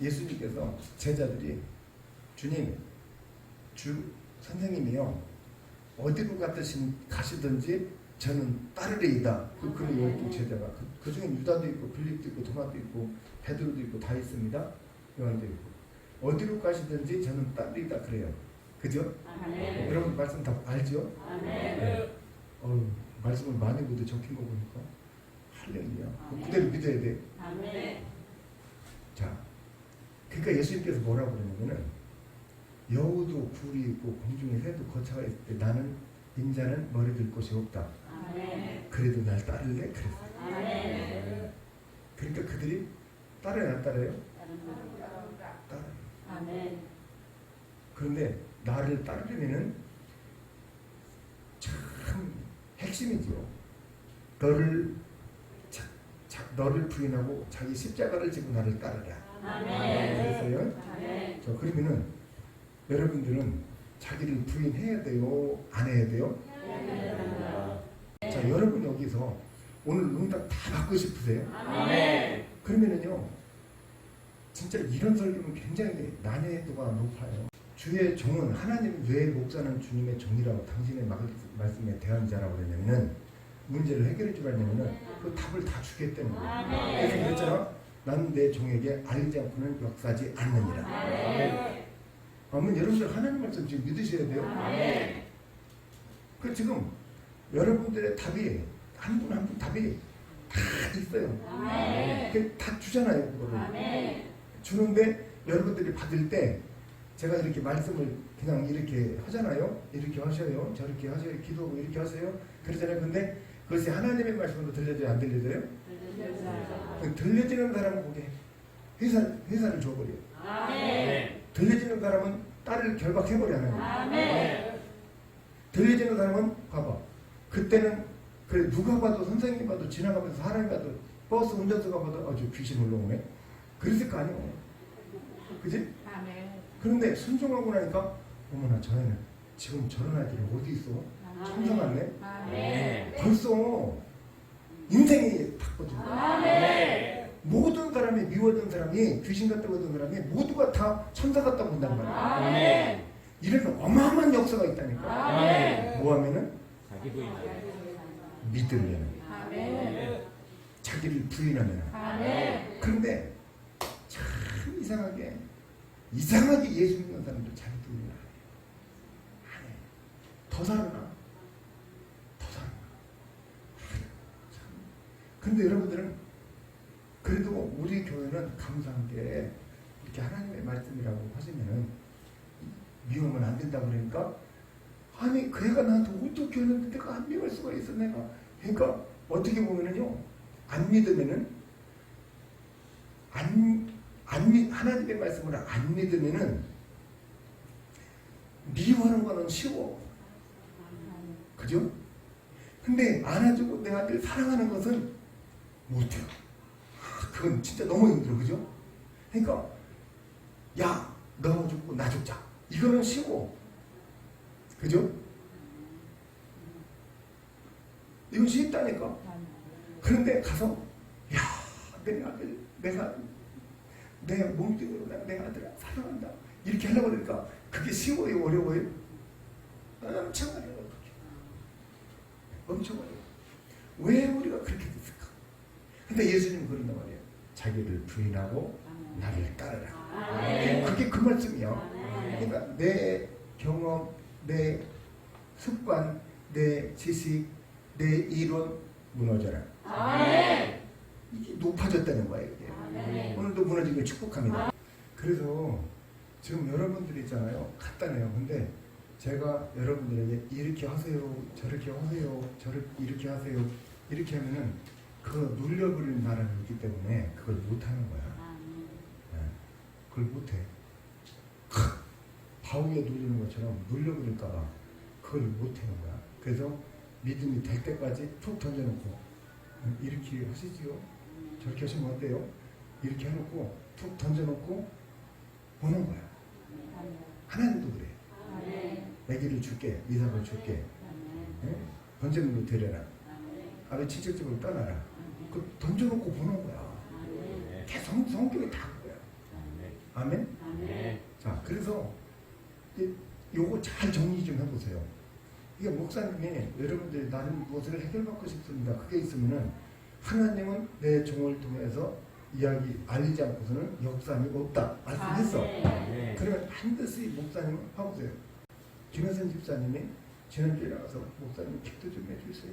예수님께서 제자들이 주님, 주 선생님이요 어디로 가듯이 가시든지 저는 따르리이다. 그 그런 열두 제자가 그, 그 중에 유다도 있고 빌립도 있고 도마도 있고 베드로도 있고 다 있습니다. 요한도 있고 어디로 가시든지 저는 따르리이다 그래요. 그죠? 아멘. 여러분 말씀 다 알죠? 아멘. 어 말씀을 많이 보도 적힌 거 보니까 할렐루야. 그대로 믿어야 돼. 아멘. 자, 그러니까 예수님께서 뭐라고 그러냐면은 여우도 굴이 있고 공중에 새도 거처가 있을 때 나는 인자는 머리 들 곳이 없다. 그래도 날 따를래? 그랬어요. 아멘. 그러니까 그들이 따라요, 안 따라요? 따라요. 그런데 나를 따르려면은 참 핵심이지요. 너를 자, 자, 너를 부인하고 자기 십자가를 지고 나를 따르라. 아멘. 아멘. 자, 그러면은 여러분들은 자기를 부인해야 돼요? 안 해야 돼요? 자, 여러분 여기서 오늘 응답 다 받고 싶으세요? 아멘. 그러면은요, 진짜 이런 설교는 굉장히 난이도가 높아요. 주의 종은 하나님 외에 목사는 주님의 종이라고 당신의 말- 말씀에 대한 자라고 그러냐면은 문제를 해결해 주라냐면은 그 답을 다 주겠다는 거예요. 그래서. 그랬잖아. 나는 내 종에게 알지 않고는 역사하지 않느니라. 아멘. 그러면 여러분들 하나님 말씀 지금 믿으셔야 돼요. 아멘. 그 지금 여러분들의 답이 한 분 한 분 답이 다 있어요. 아멘. 그다 주잖아요, 그거를. 아멘. 주는데 여러분들이 받을 때 제가 이렇게 말씀을 그냥 이렇게 하잖아요. 이렇게 하셔요. 저렇게 하셔요. 기도하고 이렇게 하세요. 그러잖아요. 근데 그것이 하나님의 말씀으로 들려져요? 안 들려져요? 그 들려지는 사람은 거기에 회사, 회사를 줘버려요. 들려지는 사람은 딸을 결박해버려요. 아멘. 들려지는 사람은 봐봐. 그때는 그래 누가 봐도 선생님 봐도 지나가면서 사람이 봐도 버스 운전수가 봐도 아주 귀신 올라오네. 그랬을 거 아니에요. 그지? 아멘. 그런데 순종하고 나니까 어머나 저 애는 지금 저런 아이들이 어디 있어? 천사 같네. 아멘. 벌써 인생이 바꿔진 거야. 아멘. 모든 사람이 미워진 사람이 귀신 같다고 하던 사람이 모두가 다 천사 같다고 본단 말이야. 아멘. 이런 어마어마한 역사가 있다니까. 아멘. 뭐 하면은 자기 부인 믿으면 아멘. 자기를 부인하면 아멘. 그런데 참 이상하게 이상하게 예수 믿는 사람들 잘 부인을 안 해. 더 살아나. 더 살아나. 참. 근데 여러분들은 그래도 우리 교회는 감사한 게 이렇게 하나님의 말씀이라고 하시면은 미우면 안 된다 그러니까 아니 그 애가 나한테 어떻게 하는데 내가 안 미울 수가 있어 내가 그러니까 어떻게 보면은요 안 믿으면은 안, 안 믿, 하나님의 말씀을 안 믿으면은 미워하는 거는 쉬워. 그죠? 근데 안아주고 내 아들 사랑하는 것은 못해요. 아, 그건 진짜 너무 힘들어. 그죠? 그러니까, 야, 너 죽고 나 죽자. 이거는 쉬워. 그죠? 이건 쉽다니까. 그런데 가서, 야, 내 아들, 내가 내 몸뚱이로 나- 내 아들을 사랑한다. 이렇게 하려고 그러니까 그게 쉬워요, 어려워요? 엄청 어려워요. 엄청 어려워요. 왜 우리가 그렇게 됐을까? 근데 예수님은 그런단 말이에요. 자기를 부인하고 나를 따르라. 아멘. 그게 그 말씀이에요. 아멘. 그러니까 내 경험, 내 습관, 내 지식, 내 이론 무너져라. 아멘. 이게 높아졌다는 거예요. 이게. 아멘. 오늘도 무너진 걸 축복합니다. 그래서 지금 여러분들이 있잖아요. 간단해요. 근데 제가 여러분들에게 이렇게 하세요, 저렇게 하세요, 저렇게 이렇게 하세요, 이렇게 하면은 그거 눌려버리는 사람이 있기 때문에 그걸 못하는 거야. 네. 그걸 못해. 크! 바위에 눌리는 것처럼 눌려버릴까봐 그걸 못하는 거야. 그래서 믿음이 될 때까지 툭 던져놓고 음, 이렇게 하시지요. 저렇게 하시면 어때요? 이렇게 해놓고 툭 던져놓고 보는 거야. 하나님도 그래. 아멘. 애기를 줄게, 이삭을 줄게. 예? 번제물로 드려라. 아래 친척집으로 떠나라. 그 던져놓고 보는 거야. 계속 성격이 다 그거야. 아멘. 자, 그래서 이- 요거 잘 정리 좀 해보세요. 이게 목사님이 여러분들이 나는 무엇을 해결받고 싶습니다. 그게 있으면은 하나님은 내 종을 통해서 이야기 알리지 않고서는 역사함이 없다. 말씀했어. 그러면 반드시 목사님 해보세요. 김혜선 집사님이 지난주에 나가서 목사님 기도 좀 해주세요.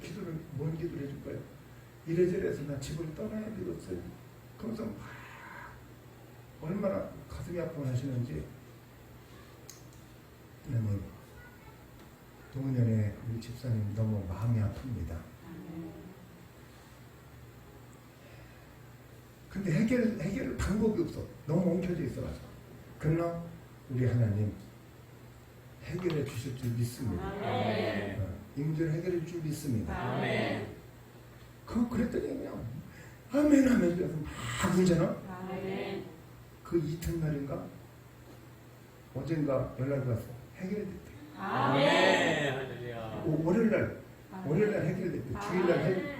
기도를 뭔 기도를 해줄까요? 이래저래 해서 나 집을 떠나야 되겠어요. 그러면서 막 얼마나 가슴이 아프고 하시는지 너무 동은연의 우리 집사님 너무 마음이 아픕니다. 근데 해결 해결 방법이 없어. 너무 엉켜져 있어가지고. 그러나 우리 하나님 해결해 주실 줄 믿습니다. 아멘. 어, 이 문제를 해결해 줄줄 믿습니다. 아멘. 그 그랬더니 그냥 아멘 하면 그래서 막 울잖아. 아멘. 그 이튿날인가 어젠가 연락이 왔어. 해결됐대. 아멘. 오- 월요일날 월요일날 해결됐대. 주일날 해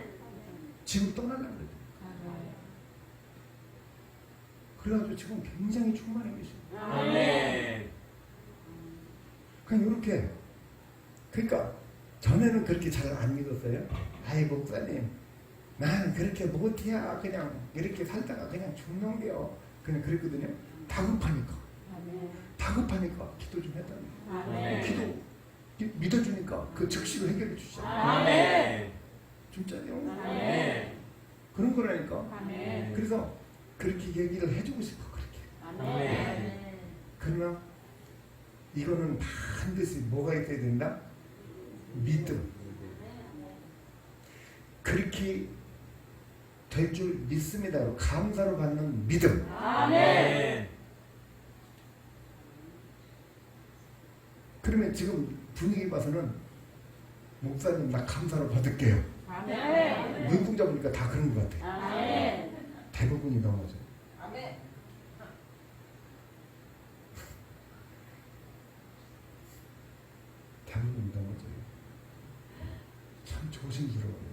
지금 떠나려고 그랬대. 그래가지고 지금 굉장히 충만해 계셔. 아멘. 그냥 이렇게 그러니까 전에는 그렇게 잘 안 믿었어요. 아이 목사님 나는 그렇게 못해야 그냥 이렇게 살다가 그냥 죽는데요. 그냥 그랬거든요. 다급하니까 다급하니까 기도 좀. 아멘. 기도 기- 믿어주니까 그 즉시로 해결해 주시죠. 아멘. 진짜요. 아멘. 그런 거라니까. 아멘. 그래서 그렇게 얘기를 해주고 싶어 그렇게. 아멘. 그러나 이거는 반드시 뭐가 있어야 된다? 믿음. 그렇게 될 줄 믿습니다. 감사로 받는 믿음. 아멘. 그러면 지금 분위기 봐서는 목사님 나 감사로 받을게요. 아멘. 눈동자 보니까 다 그런 것 같아. 아멘. 대부분이 넘어져. 아멘. 대부분이 넘어져요. 참 조심스러워요.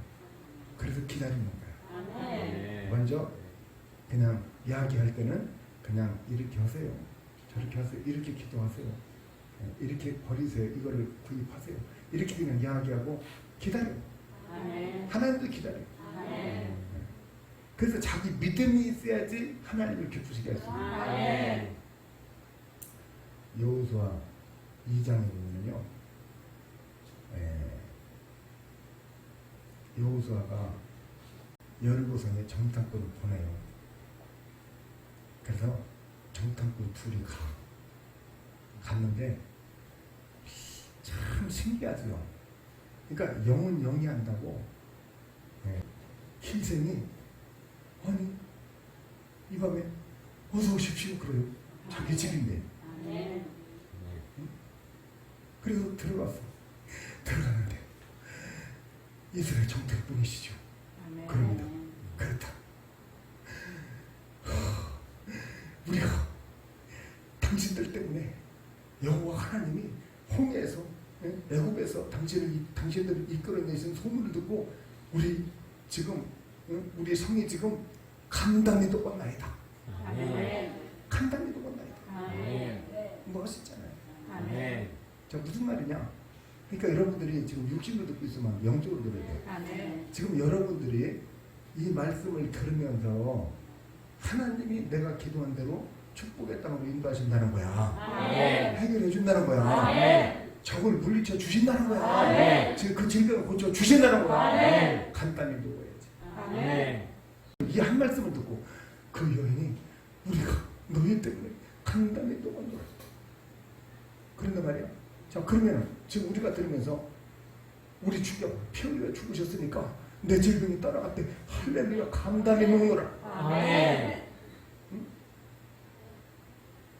그래서 기다리는 거야. 아멘. 먼저 그냥 이야기할 때는 그냥 이렇게 하세요. 저렇게 하세요. 이렇게 기도하세요. 예, 이렇게 버리세요. 이거를 구입하세요. 이렇게 그냥 이야기하고 기다려. 아멘. 하나님도 기다려. 아멘. 그래서 자기 믿음이 있어야지 하나님을 기쁘시게 할수 있어요. 여호수아 2장에 보면요. 예, 여호수아가 여르고성에 정탐꾼을 보내요. 그래서 정탐꾼 둘이 가. 갔는데 참 신기하죠. 그러니까 영은 영이 한다고 예, 힐생이 아니 이 밤에 어서 오십시오 그래요. 자기 집인데. 아멘. 그래서 들어갔어. 들어갔는데 이스라엘 정탐꾼이시죠. 그럽니다. 그렇다. 우리가 당신들 때문에 여호와 하나님이 홍해에서 예, 애굽에서 당신을 이- 당신들을 이끌어내신 소문을 듣고 우리 지금 예, 우리 성이 지금 간담이 도건나이다. 아멘. 간담이 도건나이다. 아멘. 멋있잖아요. 자 무슨 말이냐? 그러니까 여러분들이 지금 육신으로 듣고 있으면 영적으로 들어야 돼. 아멘. 지금 여러분들이 이 말씀을 들으면서 하나님이 내가 기도한 대로 축복의 땅으로 인도하신다는 거야. 아멘. 해결해 준다는 거야. 아멘. 적을 물리쳐 주신다는 거야. 아멘. 지금 그 질병을 고쳐 주신다는 거야. 아멘. 간단히 누워야지. 아멘. 이한 말씀을 듣고 그 여인이 우리가 너희 때문에 간단히 또만 놀았다. 그런단 말이야. 자 그러면 지금 우리가 들으면서 우리 주경 피 흘려 죽으셨으니까 내 질병이 따라갔대. 할렐루야 감당히 먹노라. 아멘.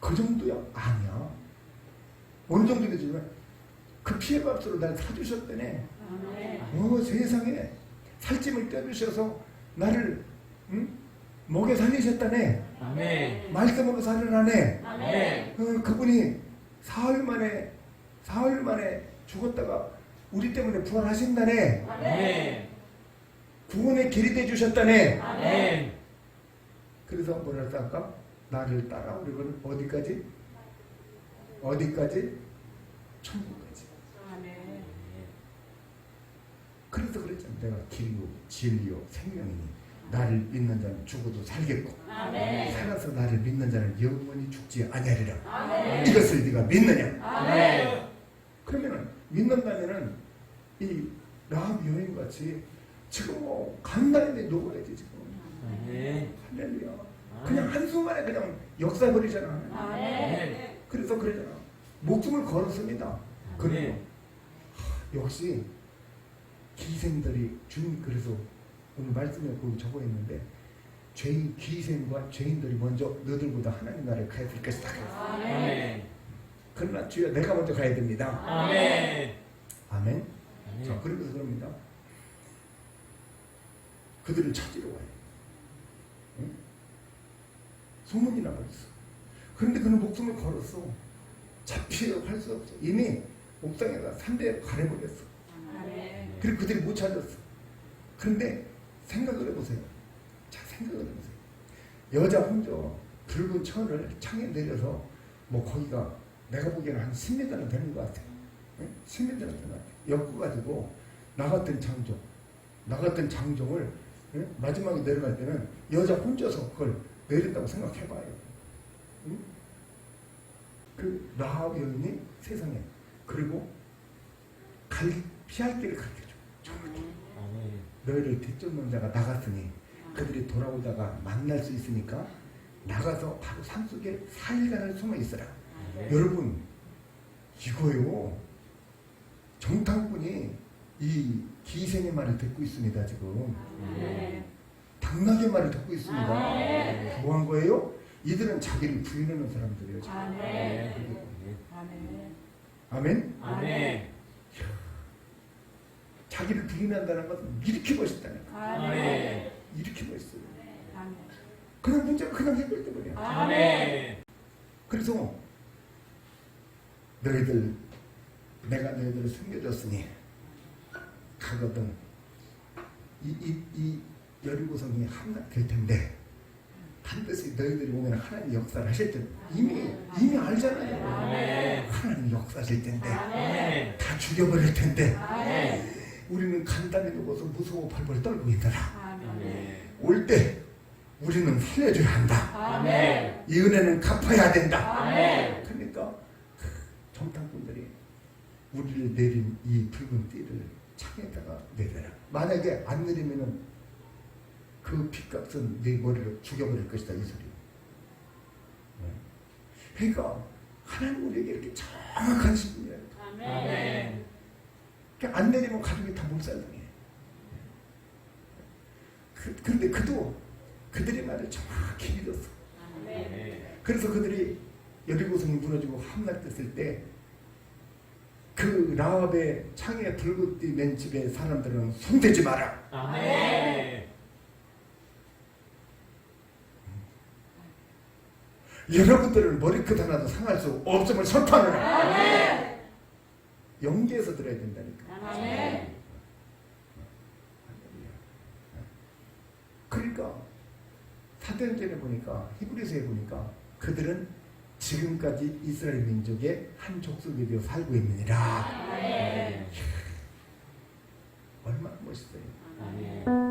그 정도야? 아니야. 어느 정도 되지만 그 피해 값으로 날 사주셨다네. 아멘. 어 세상에 살찜을 떼주셔서 나를 응? 먹여 살리셨다네. 아멘. 말씀으로. 아멘. 어, 그분이 사흘 만에 사흘 만에 죽었다가 우리 때문에 부활하신다네. 아멘. 구원의 길이 돼 주셨다네. 아멘. 그래서 뭐라 할까? 나를 따라오려면 어디까지? 어디까지? 천국까지. 아멘. 그래서 그랬잖아. 내가 길이요, 진리요, 생명이니 나를 믿는 자는 죽어도 살겠고 아멘. 살아서 나를 믿는 자는 영원히 죽지 아니하리라. 아멘. 이것을 네가 믿느냐? 아멘. 믿는다면은 이 라합 여인 같이 지금 뭐 간단히 녹아야지 지금. 아멘. 할렐루야. 그냥 한순간에 그냥 역사 버리잖아. 아멘. 그래서 그러잖아. 목숨을 걸었습니다. 그래요. 아멘. 역시 기생들이 주님 그래서 오늘 말씀에 거기 적어 있는데 죄인 기생과 죄인들이 먼저 너들보다 하나님 나라에 가야 될 것이다. 아멘. 그러나 주여 내가 먼저 가야 됩니다. 아멘. 아멘. 자 아멘. 그러면서 그럽니다. 그들을 찾으러 와요. 응? 소문이 나버렸어. 그런데 그는 목숨을 걸었어. 잡히려고 할 수 없어. 이미 옥상에다 3대 가려버렸어. 아멘. 그리고 그들이 못 찾았어. 그런데 생각을 해보세요. 자, 생각을 해보세요. 여자 혼자 붉은 천을 창에 내려서 뭐 거기가 내가 보기에는 한 10m는 되는 것 같아요. 응? 10m는 되는 것 같아요. 엮어가지고 나갔던 장종, 나갔던 장종을 응? 마지막에 내려갈 때는 여자 혼자서 그걸 내린다고 생각해봐요. 응? 그 라합 여인이 세상에 그리고 갈 피할 길을 가르쳐줘. 아멘. 너희를 뒤쫓는 자가 나갔으니 그들이 돌아오다가 만날 수 있으니까 나가서 바로 산속에 4일간을 숨어 있어라. 아멘. 여러분 이거요. 정탐꾼이 이 기생의 말을 듣고 있습니다 지금. 아멘. 당나귀의 말을 듣고 있습니다. 아멘. 뭐한 거예요? 이들은 자기를 부인하는 사람들이에요. 지금. 아멘. 아멘. 아멘? 아멘. 자기를 부인한다는 것은 이렇게 멋있다니까. 아멘. 이렇게 멋있어요. 아멘. 그런 문제가 그냥 해결돼 버려. 아멘. 그래서 너희들 내가 너희들을 숨겨줬으니 가거든 이, 이, 이 여리고성이 함락 될 텐데 반드시 너희들이 오면 하나님 역사를 하실 텐데 이미 이미 알잖아요. 하나님 역사하실 텐데. 다 죽여버릴 텐데. 우리는 간단히 누워서 무서워 벌벌 떨고 있더라. 올 때 우리는 살려줘야 한다. 이 은혜는 갚아야 된다 정탐꾼들이 우리를 내린 이 붉은 띠를 창에다가 내려라. 만약에 안 내리면은 그 핏값은 네 머리를 죽여버릴 것이다 이 소리. 네. 그러니까 하나님 우리에게 이렇게 정확한 신분이에요. 아멘. 그러니까 안 내리면 가족이 다 몰살당해. 그, 그런데 그도 그들의 말을 정확히 믿었어. 아멘. 그래서 그들이 여리고성이 무너지고 함락 됐을 때 그 라합의 창에 불붙이 맨 집의 사람들은 손대지 마라. 아멘. 여러분들은 머리끝 하나도 상할 수 없음을 선포하노라. 영계에서 들어야 된다니까. 아멘. 그러니까 사도행전에 보니까 히브리서에 보니까 그들은 지금까지 이스라엘 민족의 한 족속이 되어 살고 있느니라. 아멘. 얼마나 멋있어요. 아멘.